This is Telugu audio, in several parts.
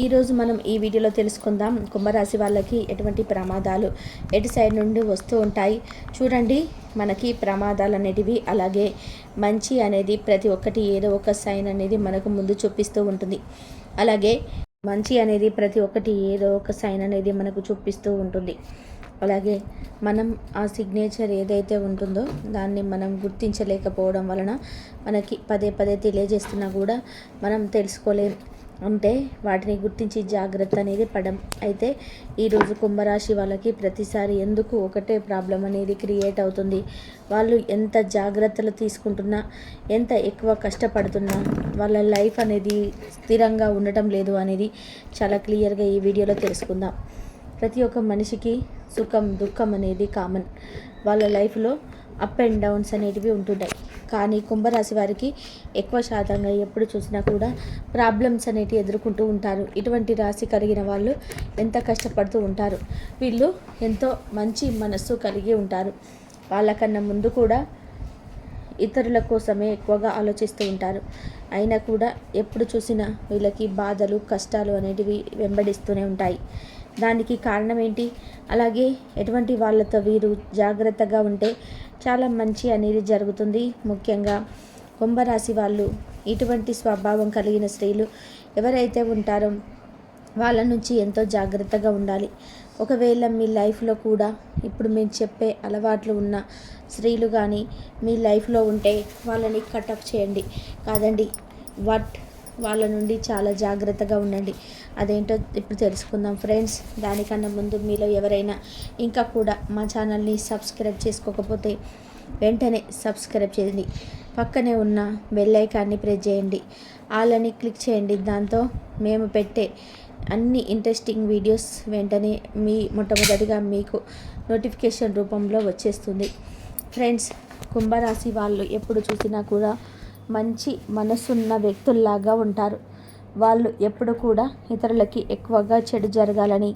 ఈరోజు మనం ఈ వీడియోలో తెలుసుకుందాం కుంభరాశి వాళ్ళకి ఎటువంటి ప్రమాదాలు ఎటు సైడ్ నుండి వస్తూ ఉంటాయి. చూడండి మనకి ప్రమాదాలు అనేటివి అలాగే మంచి అనేది ప్రతి ఒక్కటి ఏదో ఒక సైన్ అనేది మనకు ముందు చూపిస్తూ ఉంటుంది. అలాగే మంచి అనేది ప్రతి ఒక్కటి ఏదో ఒక సైన్ అనేది మనకు చూపిస్తూ ఉంటుంది. అలాగే మనం ఆ సిగ్నేచర్ ఏదైతే ఉంటుందో దాన్ని మనం గుర్తించలేకపోవడం వలన మనకి పదే పదే తెలియజేస్తున్నా కూడా మనం తెలుసుకోలేం. అంటే వాటిని గుర్తించి జాగ్రత్త అనేది పడం. అయితే ఈరోజు కుంభరాశి వాళ్ళకి ప్రతిసారి ఎందుకు ఒకటే ప్రాబ్లం అనేది క్రియేట్ అవుతుంది? వాళ్ళు ఎంత జాగ్రత్తలు తీసుకుంటున్నా ఎంత ఎక్కువ కష్టపడుతున్నా వాళ్ళ లైఫ్ అనేది స్థిరంగా ఉండటం లేదు అనేది చాలా క్లియర్గా ఈ వీడియోలో తెలుసుకుందాం. ప్రతి ఒక్క మనిషికి సుఖం దుఃఖం అనేది కామన్. వాళ్ళ లైఫ్లో అప్ అండ్ డౌన్స్ అనేటివి ఉంటుంటాయి. కానీ కుంభరాశి వారికి ఎక్కువ శాతంగా ఎప్పుడు చూసినా కూడా ప్రాబ్లమ్స్ అనేటివి ఎదుర్కొంటూ ఉంటారు. ఇటువంటి రాశి కలిగిన వాళ్ళు ఎంత కష్టపడుతూ ఉంటారు? వీళ్ళు ఎంతో మంచి మనస్సు కలిగి ఉంటారు. వాళ్ళకన్నా ముందు కూడా ఇతరుల కోసమే ఎక్కువగా ఆలోచిస్తూ ఉంటారు. అయినా కూడా ఎప్పుడు చూసినా వీళ్ళకి బాధలు కష్టాలు అనేటివి వెంబడిస్తూనే ఉంటాయి. దానికి కారణం ఏంటి? అలాగే ఎటువంటి వాళ్ళతో వీరు జాగ్రత్తగా ఉంటే చాలా మంచి అనేది జరుగుతుంది. ముఖ్యంగా కుంభరాశి వాళ్ళు ఇటువంటి స్వభావం కలిగిన స్త్రీలు ఎవరైతే ఉంటారో వాళ్ళ నుంచి ఎంతో జాగ్రత్తగా ఉండాలి. ఒకవేళ మీ లైఫ్లో కూడా ఇప్పుడు మేము చెప్పే అలవాట్లు ఉన్న స్త్రీలు కానీ మీ లైఫ్లో ఉంటే వాళ్ళని కటప్ చేయండి. కాదండి వట్ వాళ్ళ నుండి చాలా జాగ్రత్తగా ఉండండి. అదేంటో ఇప్పుడు తెలుసుకుందాం ఫ్రెండ్స్. దానికన్నా ముందు మీలో ఎవరైనా ఇంకా కూడా మా ఛానల్ని సబ్స్క్రైబ్ చేసుకోకపోతే వెంటనే సబ్స్క్రైబ్ చేయండి. పక్కనే ఉన్న బెల్ ఐకాన్ని ప్రెస్ చేయండి. ఆలని క్లిక్ చేయండి. దాంతో మేము పెట్టే అన్ని ఇంట్రెస్టింగ్ వీడియోస్ వెంటనే మీ మొట్టమొదటిగా మీకు నోటిఫికేషన్ రూపంలో వచ్చేస్తుంది. ఫ్రెండ్స్ కుంభరాశి వాళ్ళు ఎప్పుడు చూసినా కూడా మంచి మనసున్న వ్యక్తుల్లాగా ఉంటారు. వాళ్ళు ఎప్పుడు కూడా ఇతరులకి ఎక్కువగా చెడు జరగాలని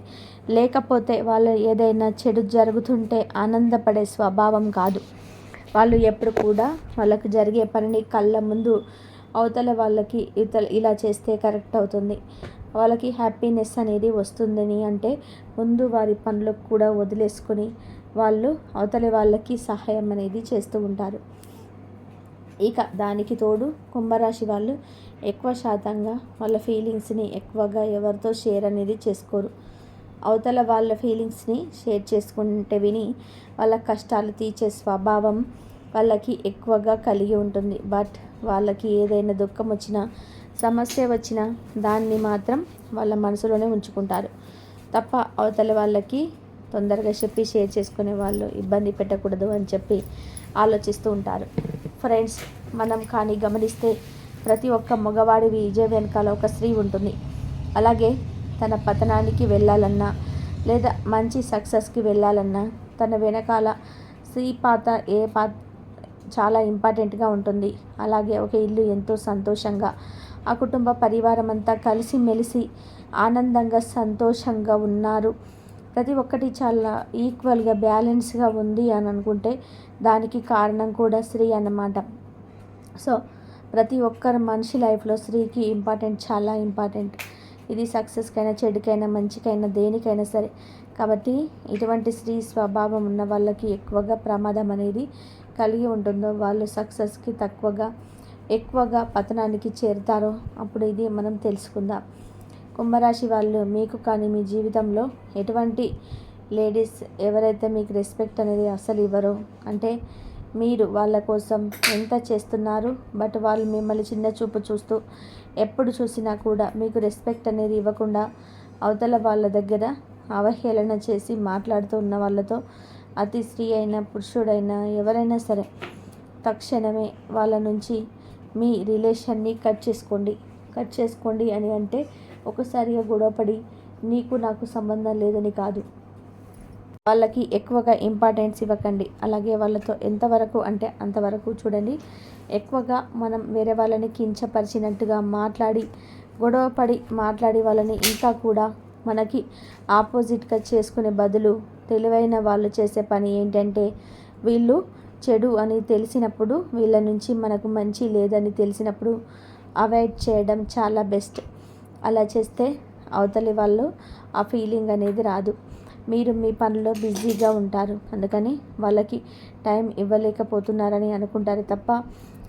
లేకపోతే వాళ్ళు ఏదైనా చెడు జరుగుతుంటే ఆనందపడే స్వభావం కాదు. వాళ్ళు ఎప్పుడు కూడా వాళ్ళకు జరిగే పనిని కళ్ళ ముందు అవతల వాళ్ళకి ఇతర ఇలా చేస్తే కరెక్ట్ అవుతుంది. వాళ్ళకి హ్యాపీనెస్ అనేది వస్తుందని అంటే ముందు వారి పనులకు కూడా వదిలేసుకొని వాళ్ళు అవతలి వాళ్ళకి సహాయం అనేది చేస్తూ ఉంటారు. ఇక దానికి తోడు కుంభరాశి వాళ్ళు ఎక్కువ శాతంగా వాళ్ళ ఫీలింగ్స్ని ఎక్కువగా ఎవరితో షేర్ అనేది చేసుకోరు. అవతల వాళ్ళ ఫీలింగ్స్ని షేర్ చేసుకుంటే విని వాళ్ళ కష్టాలు తీర్చే స్వభావం వాళ్ళకి ఎక్కువగా కలిగి ఉంటుంది. బట్ వాళ్ళకి ఏదైనా దుఃఖం వచ్చినా సమస్య వచ్చినా దాన్ని మాత్రం వాళ్ళ మనసులోనే ఉంచుకుంటారు. తప్ప అవతల వాళ్ళకి తొందరగా చెప్పి షేర్ చేసుకునే వాళ్ళు ఇబ్బంది పెట్టకూడదు అని చెప్పి ఆలోచిస్తూ ఉంటారు. ఫ్రెండ్స్ మనం కానీ గమనిస్తే ప్రతి ఒక్క మగవాడి విజయ వెనకాల ఒక స్త్రీ ఉంటుంది. అలాగే తన పతనానికి వెళ్ళాలన్నా లేదా మంచి సక్సెస్కి వెళ్ళాలన్నా తన వెనకాల స్త్రీ పాత ఏ పాత చాలా ఇంపార్టెంట్గా ఉంటుంది. అలాగే ఒక ఇల్లు ఎంతో సంతోషంగా ఆ కుటుంబ పరివారం అంతా కలిసి మెలిసి ఆనందంగా సంతోషంగా ఉన్నారు. ప్రతి ఒక్కటి చాలా ఈక్వల్గా బ్యాలెన్స్గా ఉంది అని అనుకుంటే దానికి కారణం కూడా స్త్రీ అన్నమాట. సో ప్రతి ఒక్కరు మనిషి లైఫ్లో స్త్రీకి ఇంపార్టెంట్ చాలా ఇంపార్టెంట్. ఇది సక్సెస్కైనా చెడుకైనా మంచికైనా దేనికైనా సరే. కాబట్టి ఇటువంటి స్త్రీ స్వభావం ఉన్న వాళ్ళకి ఎక్కువగా ప్రమాదం అనేది కలిగి ఉంటుందో వాళ్ళు సక్సెస్కి తక్కువగా ఎక్కువగా పతనానికి చేరుతారో అప్పుడు ఇది మనం తెలుసుకుందాం. కుంభరాశి వాళ్ళు మీకు కానీ మీ జీవితంలో ఎటువంటి లేడీస్ ఎవరైతే మీకు రెస్పెక్ట్ అనేది అసలు ఇవ్వరో? అంటే మీరు వాళ్ళ కోసం ఎంత చేస్తున్నారు? బట్ వాళ్ళు మిమ్మల్ని చిన్న చూపు చూస్తూ ఎప్పుడు చూసినా కూడా మీకు రెస్పెక్ట్ అనేది ఇవ్వకుండా అవతల వాళ్ళ దగ్గర అవహేళన చేసి మాట్లాడుతూ ఉన్న వాళ్ళతో అతి స్త్రీ అయినా పురుషుడైనా ఎవరైనా సరే తక్షణమే వాళ్ళ నుంచి మీ రిలేషన్ని కట్ చేసుకోండి. కట్ చేసుకోండి అని అంటే ఒకసారిగా గొడవపడి నీకు నాకు సంబంధం లేదని కాదు. వాళ్ళకి ఎక్కువగా ఇంపార్టెన్స్ ఇవ్వకండి. అలాగే వాళ్ళతో ఎంతవరకు అంటే అంతవరకు చూడండి. ఎక్కువగా మనం వేరే వాళ్ళని కించపరిచినట్టుగా మాట్లాడి గొడవపడి మాట్లాడి వాళ్ళని ఇంకా కూడా మనకి ఆపోజిట్గా చేసుకునే బదులు తెలివైన వాళ్ళు చేసే పని ఏంటంటే వీళ్ళు చెడు అని తెలిసినప్పుడు వీళ్ళ నుంచి మనకు మంచి లేదని తెలిసినప్పుడు అవాయిడ్ చేయడం చాలా బెస్ట్. అలా చేస్తే అవతలి వాళ్ళు ఆ ఫీలింగ్ అనేది రాదు. మీరు మీ పనిలో బిజీగా ఉంటారు. అందుకని వాళ్ళకి టైం ఇవ్వలేకపోతున్నారని అనుకుంటారు తప్ప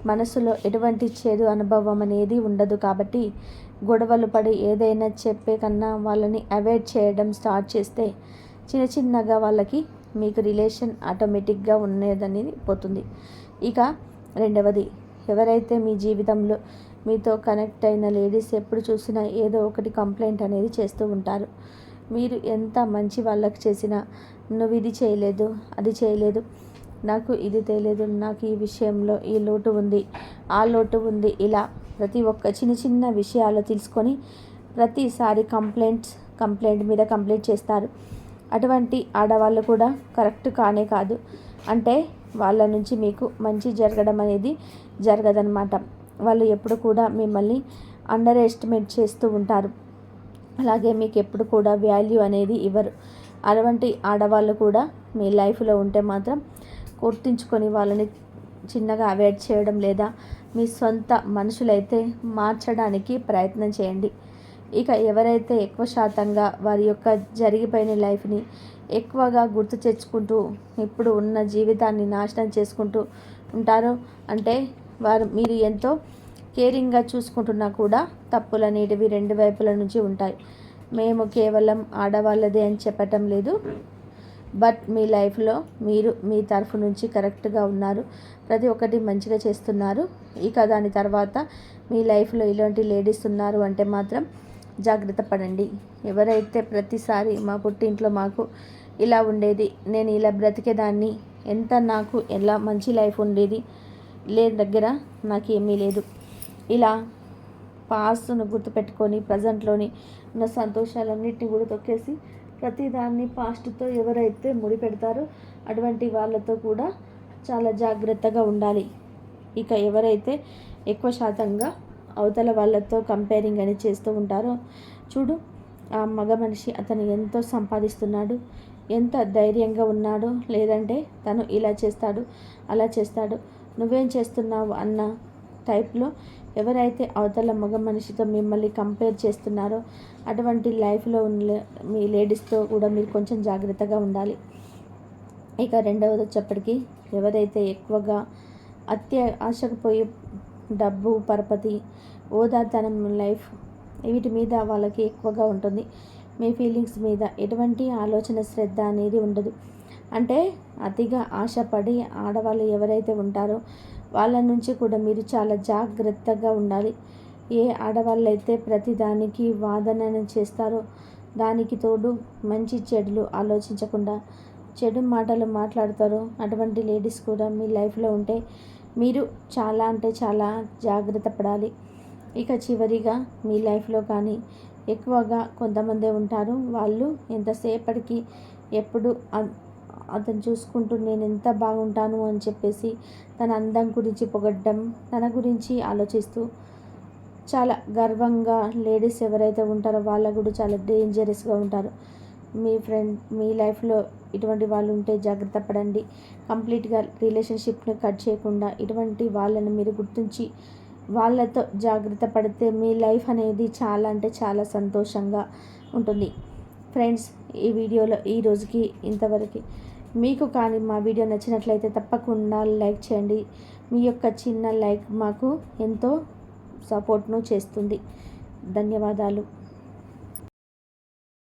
మనసులో ఎటువంటి చేదు అనుభవం అనేది ఉండదు కాబట్టి గొడవలు పడి ఏదైనా చెప్పే కన్నా వాళ్ళని అవాయిడ్ చేయడం స్టార్ట్ చేస్తే చిన్న చిన్నగా వాళ్ళకి మీకు రిలేషన్ ఆటోమేటిక్గా ఉండేదని పోతుంది. ఇక రెండవది ఎవరైతే మీ జీవితంలో మీతో కనెక్ట్ అయిన లేడీస్ ఎప్పుడు చూసినా ఏదో ఒకటి కంప్లైంట్ అనేది చేస్తూ ఉంటారు. మీరు ఎంత మంచి వాళ్ళకి చేసినా నువ్వు ఇది చేయలేదు అది చేయలేదు నాకు ఇది తెలియదు నాకు ఈ విషయంలో ఈ లోటు ఉంది ఆ లోటు ఉంది ఇలా ప్రతి ఒక్క చిన్న చిన్న విషయాలు తెలుసుకొని ప్రతిసారి కంప్లైంట్స్ కంప్లైంట్ మీద కంప్లైంట్ చేస్తారు. అటువంటి ఆడవాళ్ళు కూడా కరెక్ట్ కానే కాదు. అంటే వాళ్ళ నుంచి మీకు మంచి జరగడం అనేది జరగదనమాట వాళ్ళు ఎప్పుడు కూడా మిమ్మల్ని అండర్ ఎస్టిమేట్ చేస్తూ ఉంటారు. అలాగే మీకు ఎప్పుడు కూడా వాల్యూ అనేది ఇవ్వరు. అటువంటి ఆడవాళ్ళు కూడా మీ లైఫ్లో ఉంటే మాత్రం గుర్తించుకొని వాళ్ళని చిన్నగా అవాయిడ్ చేయడం లేదా మీ సొంత మనుషులైతే మార్చడానికి ప్రయత్నం చేయండి. ఇక ఎవరైతే ఎక్కువ శాతంగా వారి యొక్క జరిగిపోయిన లైఫ్ని ఎక్కువగా గుర్తు తెచ్చుకుంటూ ఇప్పుడు ఉన్న జీవితాన్ని నాశనం చేసుకుంటూ ఉంటారో అంటే వారు మీరు ఎంతో కేరింగ్గా చూసుకుంటున్నా కూడా తప్పులు అనేటివి రెండు వైపుల నుంచి ఉంటాయి. మేము కేవలం ఆడవాళ్ళదే అని చెప్పటం లేదు. బట్ మీ లైఫ్లో మీరు మీ తరఫు నుంచి కరెక్ట్గా ఉన్నారు. ప్రతి ఒక్కటి మంచిగా చేస్తున్నారు. ఇక దాని తర్వాత మీ లైఫ్లో ఇలాంటి లేడీస్ ఉన్నారు అంటే మాత్రం జాగ్రత్త పడండి. ఎవరైతే ప్రతిసారి మా పుట్టింట్లో మాకు ఇలా ఉండేది నేను ఇలా బ్రతికేదాన్ని ఎంత నాకు ఎలా మంచి లైఫ్ ఉండేది లేని దగ్గర నాకు ఏమీ లేదు. ఇలా పాస్ట్ను గుర్తుపెట్టుకొని ప్రజెంట్లోని ఉన్న సంతోషాలన్నింటినీ కూడా తొక్కేసి ప్రతిదాన్ని పాస్ట్తో ఎవరైతే ముడి పెడతారో అటువంటి వాళ్ళతో కూడా చాలా జాగ్రత్తగా ఉండాలి. ఇక ఎవరైతే ఎక్కువ శాతంగా అవతల వాళ్ళతో కంపేరింగ్ అని చేస్తూ ఉంటారో చూడు ఆ మగ మనిషి అతను ఎంతో సంపాదిస్తున్నాడు ఎంత ధైర్యంగా ఉన్నాడో లేదంటే తను ఇలా చేస్తాడు అలా చేస్తాడు నువ్వేం చేస్తున్నావు అన్న టైప్లో ఎవరైతే అవతల మగ మనిషితో మిమ్మల్ని కంపేర్ చేస్తున్నారో అటువంటి లైఫ్లో ఉన్న మీ లేడీస్తో కూడా మీరు కొంచెం జాగ్రత్తగా ఉండాలి. ఇక రెండవది వచ్చేప్పటికి ఎవరైతే ఎక్కువగా అత్య ఆశకుపోయి డబ్బు పరపతి ఓదాతనం లైఫ్ వీటి మీద వాళ్ళకి ఎక్కువగా ఉంటుంది. మీ ఫీలింగ్స్ మీద ఎటువంటి ఆలోచన శ్రద్ధ అనేది ఉండదు. అంటే అతిగా ఆశపడి ఆడవాళ్ళు ఎవరైతే ఉంటారో వాళ్ళ నుంచి కూడా మీరు చాలా జాగ్రత్తగా ఉండాలి. ఏ ఆడవాళ్ళైతే ప్రతిదానికి వాదన చేస్తారో దానికి తోడు మంచి చెడులు ఆలోచించకుండా చెడు మాటలు మాట్లాడతారో అటువంటి లేడీస్ కూడా మీ లైఫ్లో ఉంటే మీరు చాలా అంటే చాలా జాగ్రత్త పడాలి. ఇక చివరిగా మీ లైఫ్లో కానీ ఎక్కువగా కొంతమందే ఉంటారు. వాళ్ళు ఎంతసేపటికి ఎప్పుడు అతను చూసుకుంటూ నేను ఎంత బాగుంటాను అని చెప్పేసి తన అందం గురించి పొగడ్డం తన గురించి ఆలోచిస్తూ చాలా గర్వంగా లేడీస్ ఎవరైతే ఉంటారో వాళ్ళ కూడా చాలా డేంజరస్గా ఉంటారు. మీ ఫ్రెండ్ మీ లైఫ్లో ఇటువంటి వాళ్ళు ఉంటే జాగ్రత్త పడండి. కంప్లీట్గా రిలేషన్షిప్ని కట్ చేయకుండా ఇటువంటి వాళ్ళని మీరు గుర్తించి వాళ్ళతో జాగ్రత్త పడితే మీ లైఫ్ అనేది చాలా అంటే చాలా సంతోషంగా ఉంటుంది. ఫ్రెండ్స్ ఈ వీడియోలో ఈ రోజుకి ఇంతవరకు మీకు కానీ మా వీడియో నచ్చినట్లయితే తప్పకుండా లైక్ చేయండి. మీ యొక్క చిన్న లైక్ మాకు ఎంతో సపోర్ట్ను చేస్తుంది. ధన్యవాదాలు.